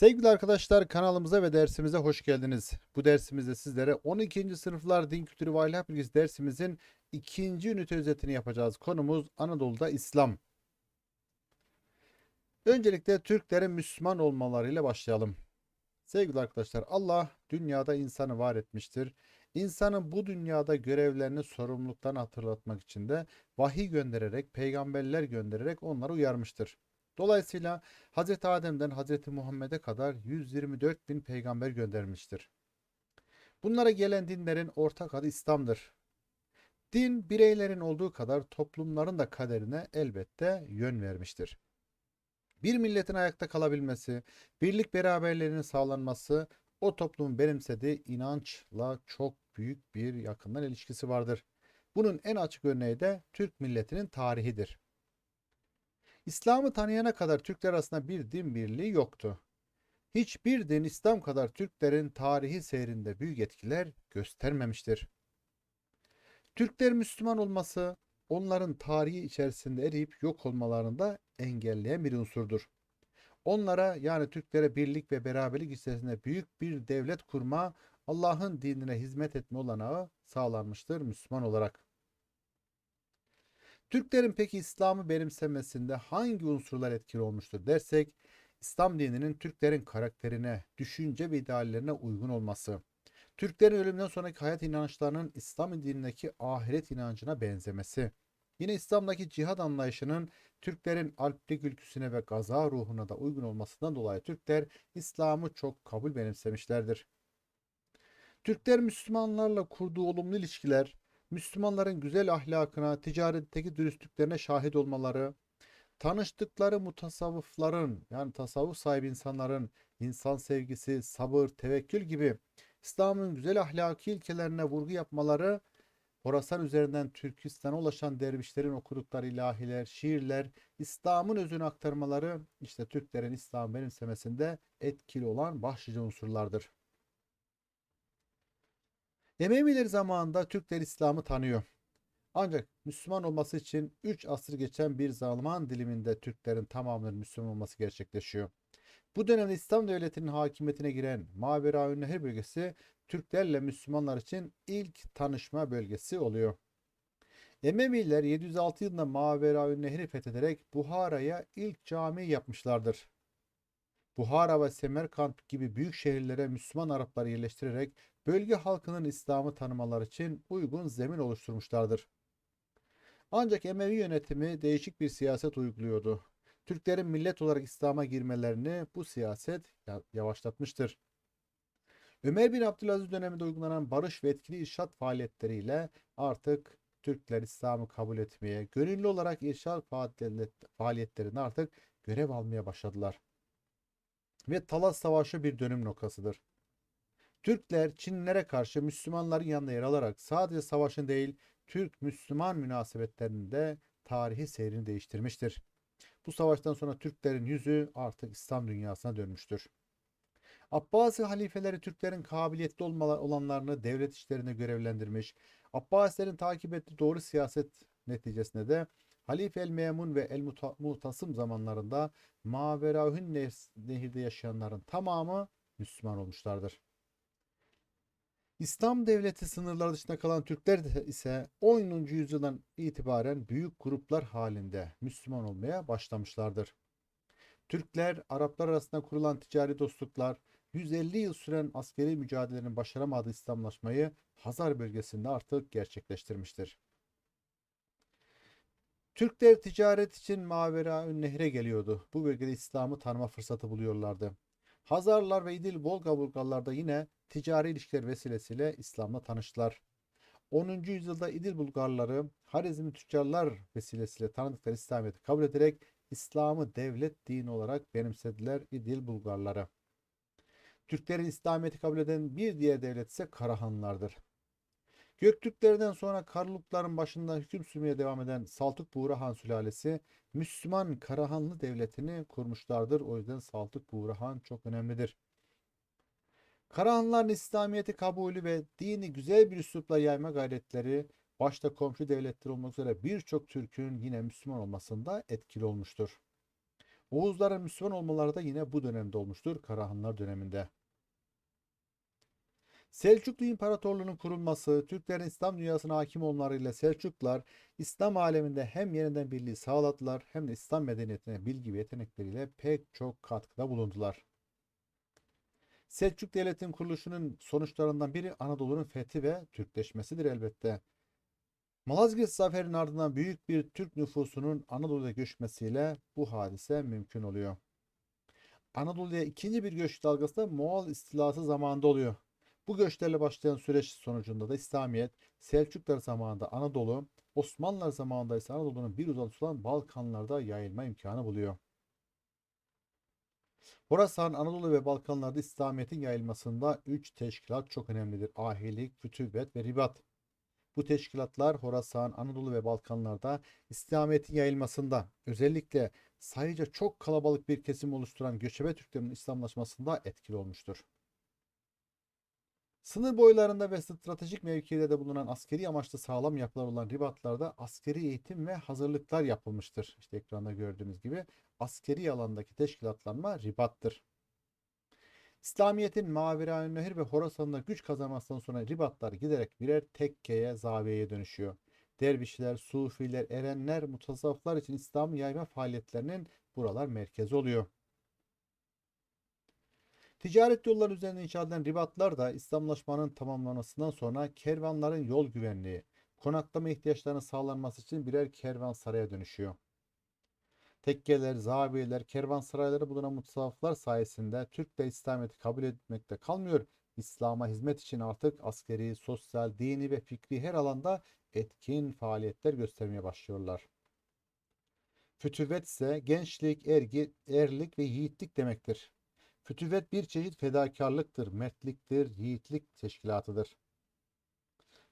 Sevgili arkadaşlar kanalımıza ve dersimize hoş geldiniz. Bu dersimizde sizlere 12. sınıflar din kültürü ve ahlak bilgisi dersimizin ikinci ünite özetini yapacağız. Konumuz Anadolu'da İslam. Öncelikle Türklerin Müslüman olmalarıyla başlayalım. Sevgili arkadaşlar Allah dünyada insanı var etmiştir. İnsanın bu dünyada görevlerini, sorumluluklarını hatırlatmak için de vahiy göndererek, peygamberler göndererek onları uyarmıştır. Dolayısıyla Hz. Adem'den Hz. Muhammed'e kadar 124 bin peygamber göndermiştir. Bunlara gelen dinlerin ortak adı İslam'dır. Din bireylerin olduğu kadar toplumların da kaderine elbette yön vermiştir. Bir milletin ayakta kalabilmesi, birlik beraberliğinin sağlanması o toplumun benimsediği inançla çok büyük bir yakından ilişkisi vardır. Bunun en açık örneği de Türk milletinin tarihidir. İslam'ı tanıyana kadar Türkler arasında bir din birliği yoktu. Hiçbir din İslam kadar Türklerin tarihi seyrinde büyük etkiler göstermemiştir. Türkler Müslüman olması onların tarihi içerisinde eriyip yok olmalarını da engelleyen bir unsurdur. Onlara yani Türklere birlik ve beraberlik içerisinde büyük bir devlet kurma, Allah'ın dinine hizmet etme olanağı sağlanmıştır Müslüman olarak. Türklerin peki İslam'ı benimsemesinde hangi unsurlar etkili olmuştur dersek, İslam dininin Türklerin karakterine, düşünce ve ideallerine uygun olması, Türklerin ölümden sonraki hayat inançlarının İslam dinindeki ahiret inancına benzemesi, yine İslam'daki cihad anlayışının Türklerin alplik ülküsüne ve gaza ruhuna da uygun olmasından dolayı Türkler İslam'ı çok kabul benimsemişlerdir. Türkler Müslümanlarla kurduğu olumlu ilişkiler, Müslümanların güzel ahlakına, ticaretteki dürüstlüklerine şahit olmaları, tanıştıkları mutasavvıfların yani tasavvuf sahibi insanların insan sevgisi, sabır, tevekkül gibi İslam'ın güzel ahlaki ilkelerine vurgu yapmaları, Horasan üzerinden Türkistan'a ulaşan dervişlerin okudukları ilahiler, şiirler, İslam'ın özünü aktarmaları işte Türklerin İslam benimsemesinde etkili olan başlıca unsurlardır. Emeviler zamanında Türkler İslam'ı tanıyor. Ancak Müslüman olması için 3 asır geçen bir zaman diliminde Türklerin tamamının Müslüman olması gerçekleşiyor. Bu dönemde İslam devletinin hakimiyetine giren Maveraün Nehir bölgesi Türklerle Müslümanlar için ilk tanışma bölgesi oluyor. Emeviler 706 yılında Maveraün Nehri fethederek Buhara'ya ilk cami yapmışlardır. Buhara ve Semerkant gibi büyük şehirlere Müslüman Arapları yerleştirerek bölge halkının İslam'ı tanımaları için uygun zemin oluşturmuşlardır. Ancak Emevi yönetimi değişik bir siyaset uyguluyordu. Türklerin millet olarak İslam'a girmelerini bu siyaset yavaşlatmıştır. Ömer bin Abdülaziz döneminde uygulanan barış ve etkili irşat faaliyetleriyle artık Türkler İslam'ı kabul etmeye, gönüllü olarak irşat faaliyetlerinde artık görev almaya başladılar. Ve Talas Savaşı bir dönüm noktasıdır. Türkler Çinlilere karşı Müslümanların yanında yer alarak sadece savaşın değil Türk-Müslüman münasebetlerinde tarihi seyrini değiştirmiştir. Bu savaştan sonra Türklerin yüzü artık İslam dünyasına dönmüştür. Abbasi halifeleri Türklerin kabiliyetli olanlarını devlet işlerine görevlendirmiş, Abbasilerin takip ettiği doğru siyaset neticesinde de Halife el-Memun ve el-Mutasım zamanlarında Maverahün nehirde yaşayanların tamamı Müslüman olmuşlardır. İslam devleti sınırları dışında kalan Türkler ise 10. yüzyıldan itibaren büyük gruplar halinde Müslüman olmaya başlamışlardır. Türkler Araplar arasında kurulan ticari dostluklar, 150 yıl süren askeri mücadelenin başaramadığı İslamlaşmayı Hazar bölgesinde artık gerçekleştirmiştir. Türkler ticaret için Mavera Nehre geliyordu. Bu bölgede İslam'ı tanıma fırsatı buluyorlardı. Hazarlar ve İdil Volga Bulgarlar da yine ticari ilişkiler vesilesiyle İslam'la tanıştılar. 10. yüzyılda İdil Bulgarları Harizmli tüccarlar vesilesiyle tanıdıkları İslamiyet'i kabul ederek İslam'ı devlet dini olarak benimsediler İdil Bulgarları. Türklerin İslamiyet'i kabul eden bir diğer devlet ise Karahanlılardır. Göktürklerden sonra Karlukların başında hüküm sürmeye devam eden Saltuk Buğra Han sülalesi Müslüman Karahanlı devletini kurmuşlardır. O yüzden Saltuk Buğra Han çok önemlidir. Karahanlıların İslamiyet'i kabulü ve dini güzel bir üslupla yayma gayretleri başta komşu devletler olmak üzere birçok Türk'ün yine Müslüman olmasında etkili olmuştur. Oğuzların Müslüman olmaları da yine bu dönemde olmuştur. Karahanlar döneminde. Selçuklu İmparatorluğu'nun kurulması, Türklerin İslam dünyasına hakim olmalarıyla Selçuklular İslam aleminde hem yeniden birliği sağladılar hem de İslam medeniyetine bilgi ve yetenekleriyle pek çok katkıda bulundular. Selçuk Devleti'nin kuruluşunun sonuçlarından biri Anadolu'nun fethi ve Türkleşmesidir elbette. Malazgirt Zaferi'nin ardından büyük bir Türk nüfusunun Anadolu'ya göçmesiyle bu hadise mümkün oluyor. Anadolu'ya ikinci bir göç dalgası da Moğol istilası zamanında oluyor. Bu göçlerle başlayan süreç sonucunda da İslamiyet Selçuklar zamanında Anadolu, Osmanlılar zamanında ise Anadolu'nun bir uzantısı olan Balkanlarda yayılma imkanı buluyor. Horasan, Anadolu ve Balkanlarda İslamiyet'in yayılmasında üç teşkilat çok önemlidir. Ahilik, Fütüvvet ve Ribat. Bu teşkilatlar Horasan, Anadolu ve Balkanlarda İslamiyet'in yayılmasında özellikle sayıca çok kalabalık bir kesim oluşturan göçebe Türklerin İslamlaşmasında etkili olmuştur. Sınır boylarında ve stratejik mevkilerde bulunan askeri amaçlı sağlam yapılar olan ribatlarda askeri eğitim ve hazırlıklar yapılmıştır. İşte ekranda gördüğünüz gibi askeri alandaki teşkilatlanma ribattır. İslamiyet'in Maveraünnehir ve Horasan'da güç kazanmasından sonra ribatlar giderek birer tekkeye, zaviyeye dönüşüyor. Dervişler, sufiler, erenler, mutasavvıflar için İslam yayma faaliyetlerinin buralar merkezi oluyor. Ticaret yolları üzerinde inşa edilen ribatlar da İslamlaşmanın tamamlanmasından sonra kervanların yol güvenliği, konaklama ihtiyaçlarının sağlanması için birer kervansaraya dönüşüyor. Tekkeler, zaviyeler, kervansarayları bulunan mutasavvıflar sayesinde Türkler İslamiyet'i kabul etmekte kalmıyor. İslam'a hizmet için artık askeri, sosyal, dini ve fikri her alanda etkin faaliyetler göstermeye başlıyorlar. Fütüvet ise gençlik, ergi, erlik ve yiğitlik demektir. Fütüvet bir çeşit fedakarlıktır, mertliktir, yiğitlik teşkilatıdır.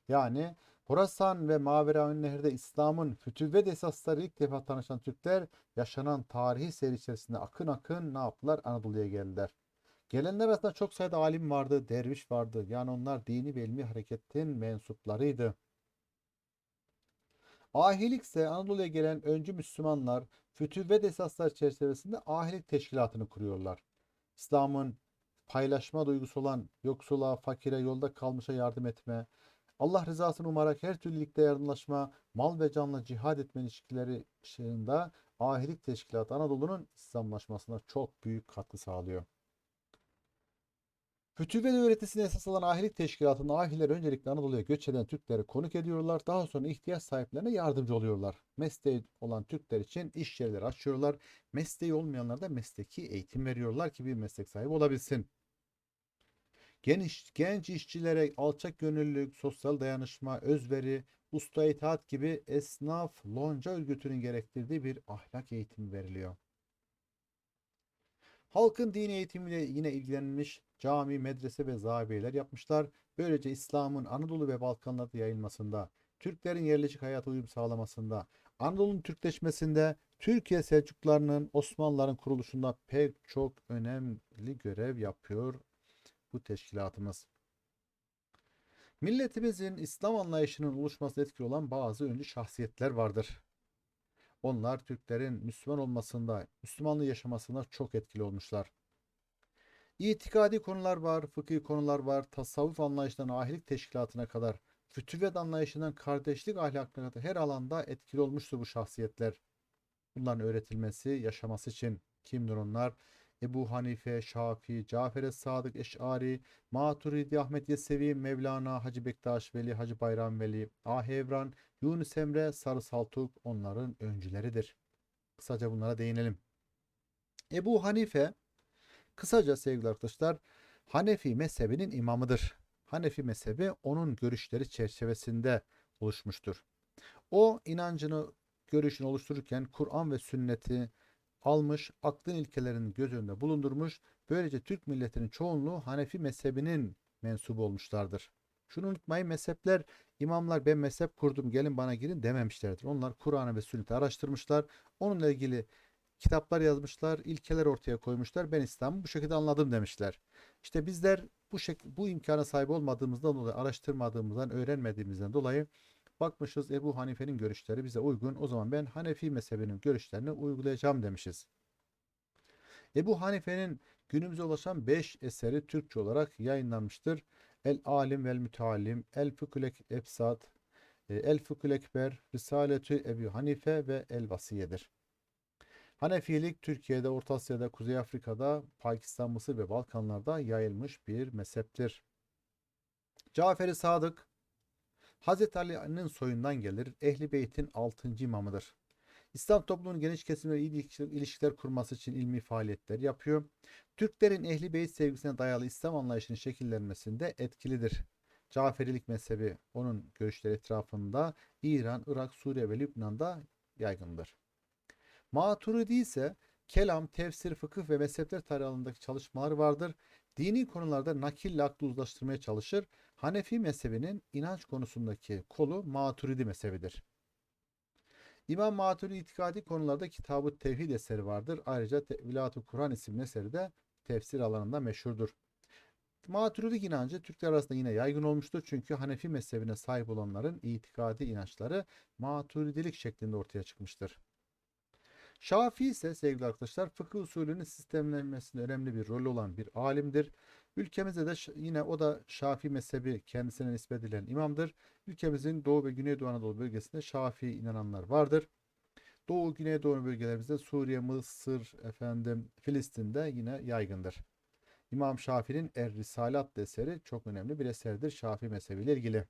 Yani Horasan ve Maveraünnehir'de İslam'ın fütüvvet esasları ilk defa tanışan Türkler yaşanan tarihi seyir içerisinde akın akın ne yaptılar? Anadolu'ya geldiler. Gelenler arasında çok sayıda alim vardı, derviş vardı. Yani onlar dini ve ilmi hareketin mensuplarıydı. Ahilik ise Anadolu'ya gelen öncü Müslümanlar fütüvvet esaslar çerçevesinde ahilik teşkilatını kuruyorlar. İslam'ın paylaşma duygusu olan yoksula, fakire, yolda kalmışa yardım etme, Allah rızasını umarak her türlü yardımlaşma, mal ve canla cihad etme ilişkileri ışığında ahilik teşkilatı Anadolu'nun İslamlaşmasına çok büyük katkı sağlıyor. Fütüvvet öğretisine esas alan ahilik teşkilatında ahiler öncelikle Anadolu'ya göç eden Türkleri konuk ediyorlar. Daha sonra ihtiyaç sahiplerine yardımcı oluyorlar. Mesleği olan Türkler için iş yerleri açıyorlar. Mesleği olmayanlara da mesleki eğitim veriyorlar ki bir meslek sahibi olabilsin. Genç, genç işçilere alçak gönüllülük, sosyal dayanışma, özveri, usta itaat gibi esnaf, lonca örgütünün gerektirdiği bir ahlak eğitimi veriliyor. Halkın dini eğitimiyle yine ilgilenmiş cami, medrese ve zaviyeler yapmışlar. Böylece İslam'ın Anadolu ve Balkanlarda yayılmasında, Türklerin yerleşik hayata uyum sağlamasında, Anadolu'nun Türkleşmesinde, Türkiye Selçuklularının Osmanlıların kuruluşunda pek çok önemli görev yapıyor bu teşkilatımız. Milletimizin İslam anlayışının oluşmasına etkili olan bazı öncü şahsiyetler vardır. Onlar Türklerin Müslüman olmasında, Müslümanlığı yaşamasında çok etkili olmuşlar. İtikadi konular var, fıkhi konular var, tasavvuf anlayışından ahilik teşkilatına kadar, fütüvvet anlayışından kardeşlik ahlakına kadar her alanda etkili olmuştur bu şahsiyetler. Bunların öğretilmesi, yaşaması için kimdir onlar? Ebu Hanife, Şafii, Cafer Sadık, Eş'ari, Maturidi, Ahmet Yesevi, Mevlana, Hacı Bektaş Veli, Hacı Bayram Veli, Ahevran, Yunus Emre, Sarı Saltuk onların öncüleridir. Kısaca bunlara değinelim. Ebu Hanife, kısaca sevgili arkadaşlar, Hanefi mezhebinin imamıdır. Hanefi mezhebi onun görüşleri çerçevesinde oluşmuştur. O inancını, görüşünü oluştururken Kur'an ve sünneti almış, aklın ilkelerini göz önünde bulundurmuş. Böylece Türk milletinin çoğunluğu Hanefi mezhebinin mensubu olmuşlardır. Şunu unutmayın mezhepler, imamlar ben mezhep kurdum gelin bana girin dememişlerdir. Onlar Kur'an'ı ve sünneti araştırmışlar. Onunla ilgili kitaplar yazmışlar, ilkeler ortaya koymuşlar. Ben İslam'ı bu şekilde anladım demişler. İşte bizler bu şek bu imkana sahip olmadığımızdan dolayı, araştırmadığımızdan, öğrenmediğimizden dolayı Bakmışız Ebu Hanife'nin görüşleri bize uygun. O zaman ben Hanefi mezhebinin görüşlerini uygulayacağım demişiz. Ebu Hanife'nin günümüze ulaşan 5 eseri Türkçe olarak yayınlanmıştır. El Alim vel Müteallim, El Fıkhül Efsat, e, El Fıkhül Ekber, Risaletü Ebu Hanife ve El Vasiyedir. Hanefilik Türkiye'de, Orta Asya'da, Kuzey Afrika'da, Pakistan, Mısır ve Balkanlarda yayılmış bir mezheptir. Cafer-i Sadık Hazreti Ali'nin soyundan gelir. Ehli Beyt'in 6. imamıdır. İslam toplumunun geniş kesimle iyi ilişkiler kurması için ilmi faaliyetler yapıyor. Türklerin Ehli Beyt sevgisine dayalı İslam anlayışının şekillenmesinde etkilidir. Caferilik mezhebi onun görüşleri etrafında İran, Irak, Suriye ve Lübnan'da yaygındır. Maturidi ise kelam, tefsir, fıkıh ve mezhepler tarihi alanındaki çalışmalar vardır. Dini konularda nakille aklı uzlaştırmaya çalışır. Hanefi mezhebinin inanç konusundaki kolu Maturidi mezhebidir. İmam Maturidi itikadi konularda Kitab-ı Tevhid eseri vardır. Ayrıca Tevilat-ı Kur'an isimli eseri de tefsir alanında meşhurdur. Maturidik inancı Türkler arasında yine yaygın olmuştur. Çünkü Hanefi mezhebine sahip olanların itikadi inançları maturidilik şeklinde ortaya çıkmıştır. Şafii ise sevgili arkadaşlar fıkıh usulünün sistemlenmesinde önemli bir rol olan bir alimdir. Ülkemizde de yine o da Şafii mezhebi kendisine nispet edilen imamdır. Ülkemizin Doğu ve Güneydoğu Anadolu bölgesinde Şafii inananlar vardır. Doğu Güneydoğu bölgelerimizde Suriye, Mısır, efendim Filistin'de yine yaygındır. İmam Şafii'nin Er Risale adlı eseri çok önemli bir eserdir Şafii mezhebiyle ilgili.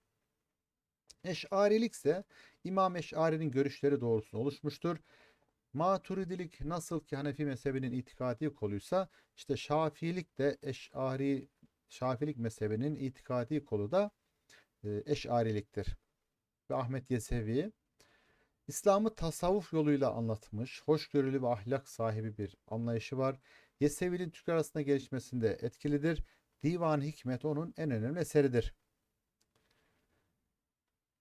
Eş'arilik ise İmam Eş'ari'nin görüşleri doğrultusunda oluşmuştur. Maturidilik nasıl ki Hanefi mezhebinin itikadi koluysa işte Şafiilik de Eş'ari Şafiilik mezhebinin itikadi kolu da e, Eş'ariliktir. Ve Ahmet Yesevi İslam'ı tasavvuf yoluyla anlatmış, hoşgörülü ve ahlak sahibi bir anlayışı var. Yesevi'nin Türk arasında gelişmesinde etkilidir. Divan Hikmet onun en önemli eseridir.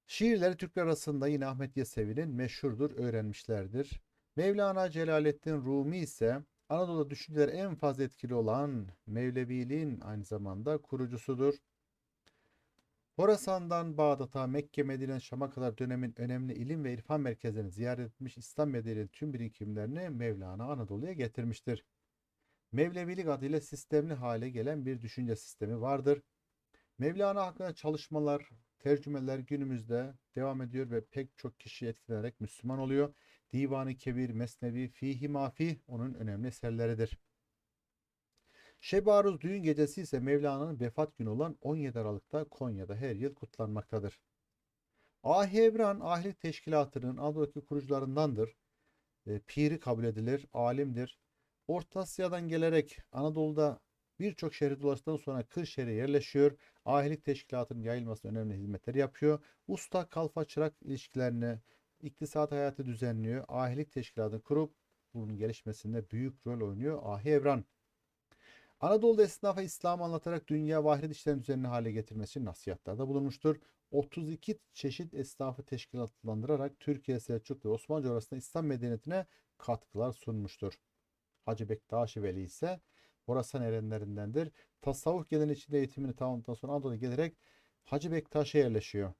Şiirleri Türkler arasında yine Ahmet Yesevi'nin meşhurdur, öğrenmişlerdir. Mevlana Celaleddin Rumi ise Anadolu düşünceleri en fazla etkili olan Mevleviliğin aynı zamanda kurucusudur. Horasan'dan Bağdat'a, Mekke, Medine, Şam'a kadar dönemin önemli ilim ve irfan merkezlerini ziyaret etmiş İslam medeniyetinin tüm birikimlerini Mevlana Anadolu'ya getirmiştir. Mevlevilik adıyla sistemli hale gelen bir düşünce sistemi vardır. Mevlana hakkında çalışmalar, tercümeler günümüzde devam ediyor ve pek çok kişi etkilenerek Müslüman oluyor. Divanı Kebir, Mesnevi, Fihi Mafi onun önemli eserleridir. Şebaruz düğün gecesi ise Mevlana'nın vefat günü olan 17 Aralık'ta Konya'da her yıl kutlanmaktadır. Ahi Evran Ahilik Teşkilatı'nın Anadolu'daki kurucularındandır. E, piri kabul edilir, alimdir. Orta Asya'dan gelerek Anadolu'da birçok şehri dolaştıktan sonra Kırşehir'e yerleşiyor. Ahilik Teşkilatı'nın yayılmasına önemli hizmetler yapıyor. Usta kalfa çırak ilişkilerini, iktisat hayatı düzenliyor. Ahilik Teşkilatı'nı kurup bunun gelişmesinde büyük rol oynuyor. Ahi Evran. Anadolu'da esnafa İslam'ı anlatarak dünya ve ahiret işlerini düzenli hale getirmesi nasihatlarda bulunmuştur. 32 çeşit esnafı teşkilatlandırarak Türkiye, Selçuk ve Osmanlı coğrafyasında İslam medeniyetine katkılar sunmuştur. Hacı Bektaşi Veli ise Horasan erenlerindendir. Tasavvuf gelen içinde eğitimini tamamladıktan sonra Anadolu'ya gelerek Hacı Bektaş'a yerleşiyor.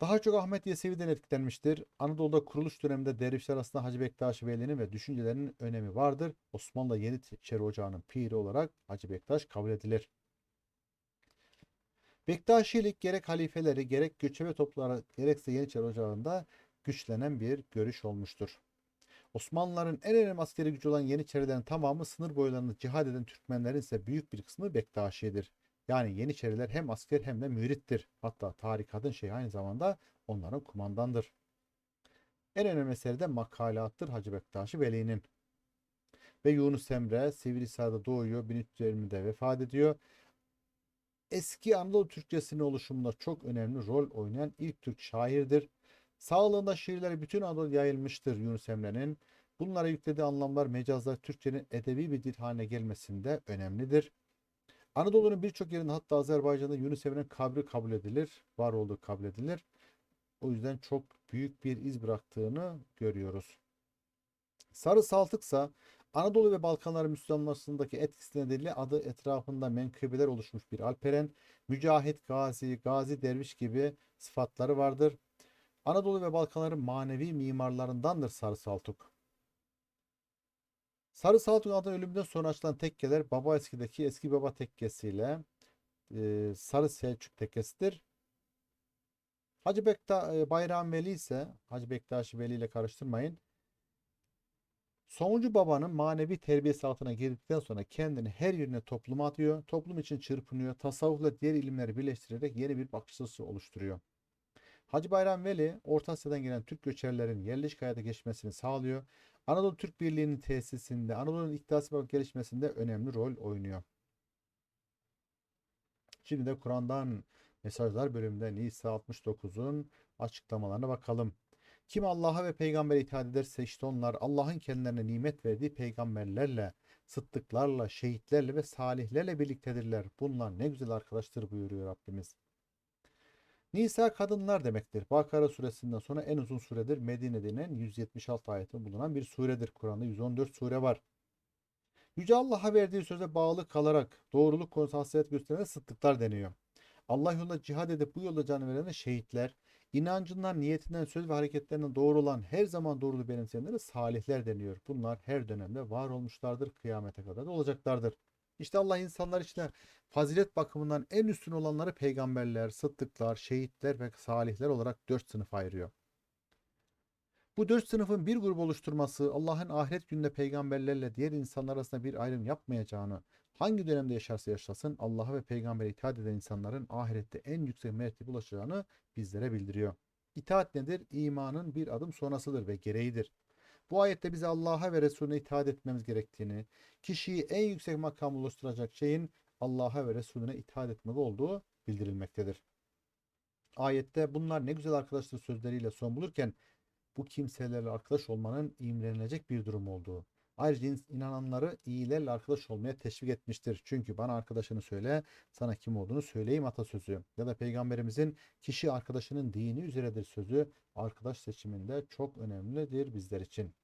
Daha çok Ahmet Yesevi'den etkilenmiştir. Anadolu'da kuruluş döneminde dervişler arasında Hacı Bektaş Veli'nin ve düşüncelerinin önemi vardır. Osmanlı Yeniçeri Ocağı'nın piri olarak Hacı Bektaş kabul edilir. Bektaşilik gerek halifeleri gerek göçebe toplumlara gerekse Yeniçeri Ocağı'nda güçlenen bir görüş olmuştur. Osmanlıların en önemli askeri gücü olan Yeniçerilerin tamamı sınır boylarında cihad eden Türkmenlerin ise büyük bir kısmı Bektaşi'dir. Yani Yeniçeriler hem asker hem de mürittir. Hatta tarikatın şey aynı zamanda onların kumandandır. En önemli eseri de makalattır Hacı Bektaşi Veli'nin. Ve Yunus Emre Sivrihisar'da doğuyor. 1320'de vefat ediyor. Eski Anadolu Türkçesinin oluşumunda çok önemli rol oynayan ilk Türk şairdir. Sağlığında şiirleri bütün Anadolu yayılmıştır Yunus Emre'nin. Bunlara yüklediği anlamlar mecazlar Türkçenin edebi bir dil haline gelmesinde önemlidir. Anadolu'nun birçok yerinde hatta Azerbaycan'da Yunus Emre'nin kabri kabul edilir. Var olduğu kabul edilir. O yüzden çok büyük bir iz bıraktığını görüyoruz. Sarı Saltıksa Anadolu ve Balkanlar Müslümanlarındaki etkisi nedeniyle adı etrafında menkıbeler oluşmuş bir alperen, mücahit, gazi, gazi derviş gibi sıfatları vardır. Anadolu ve Balkanların manevi mimarlarındandır Sarı Saltuk. Sarı Saltuk Adnan ölümünden sonra açılan tekkeler Baba Eski'deki eski baba tekkesiyle e, Sarı Selçuk tekkesidir. Hacı Bekta, e, Bayram Veli ise Hacı Bektaşi Veli ile karıştırmayın. Sonuncu babanın manevi terbiyesi altına girdikten sonra kendini her yerine topluma atıyor. Toplum için çırpınıyor. Tasavvufla diğer ilimleri birleştirerek yeni bir bakış açısı oluşturuyor. Hacı Bayram Veli, Orta Asya'dan gelen Türk göçerlerin yerleşik hayata geçmesini sağlıyor. Anadolu Türk Birliği'nin tesisinde, Anadolu'nun iktidası ve gelişmesinde önemli rol oynuyor. Şimdi de Kur'an'dan mesajlar bölümünde Nisa 69'un açıklamalarına bakalım. Kim Allah'a ve peygambere itaat ederse işte onlar Allah'ın kendilerine nimet verdiği peygamberlerle, sıddıklarla, şehitlerle ve salihlerle birliktedirler. Bunlar ne güzel arkadaştır buyuruyor Rabbimiz. Nisa kadınlar demektir. Bakara suresinden sonra en uzun suredir. Medine'de 176 ayeti bulunan bir suredir. Kur'an'da 114 sure var. Yüce Allah'a verdiği söze bağlı kalarak doğruluk konusunda hassasiyet gösterene sıddıklar deniyor. Allah yolunda cihad edip bu yolda canı verene şehitler, inancından, niyetinden, söz ve hareketlerinden doğru olan her zaman doğruluğu benimseyenlere salihler deniyor. Bunlar her dönemde var olmuşlardır, kıyamete kadar da olacaklardır. İşte Allah insanlar içinde fazilet bakımından en üstün olanları peygamberler, sıddıklar, şehitler ve salihler olarak dört sınıf ayırıyor. Bu dört sınıfın bir grup oluşturması Allah'ın ahiret gününde peygamberlerle diğer insanlar arasında bir ayrım yapmayacağını, hangi dönemde yaşarsa yaşasın Allah'a ve peygambere itaat eden insanların ahirette en yüksek mertebe ulaşacağını bizlere bildiriyor. İtaat nedir? İmanın bir adım sonrasıdır ve gereğidir. Bu ayette bize Allah'a ve Resulüne itaat etmemiz gerektiğini, kişiyi en yüksek makam ulaştıracak şeyin Allah'a ve Resulüne itaat etmek olduğu bildirilmektedir. Ayette bunlar ne güzel arkadaşlar sözleriyle son bulurken bu kimselerle arkadaş olmanın imrenilecek bir durum olduğu. Ayrıca inananları iyilerle arkadaş olmaya teşvik etmiştir. Çünkü bana arkadaşını söyle, sana kim olduğunu söyleyeyim atasözü. Ya da peygamberimizin kişi arkadaşının dini üzeredir sözü arkadaş seçiminde çok önemlidir bizler için.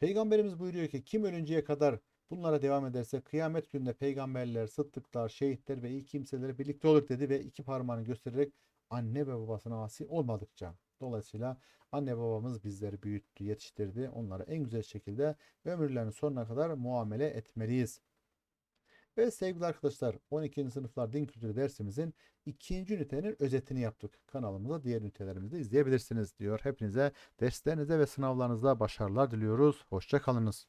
Peygamberimiz buyuruyor ki kim ölünceye kadar bunlara devam ederse kıyamet gününde peygamberler, sıddıklar, şehitler ve iyi kimseleri birlikte olur dedi ve iki parmağını göstererek anne ve babasına asi olmadıkça. Dolayısıyla anne babamız bizleri büyüttü, yetiştirdi. Onlara en güzel şekilde ömürlerinin sonuna kadar muamele etmeliyiz. Ve sevgili arkadaşlar 12. sınıflar din kültürü dersimizin ikinci ünitenin özetini yaptık. Kanalımızda diğer ünitelerimizde izleyebilirsiniz diyor. Hepinize derslerinize ve sınavlarınızda başarılar diliyoruz. Hoşçakalınız.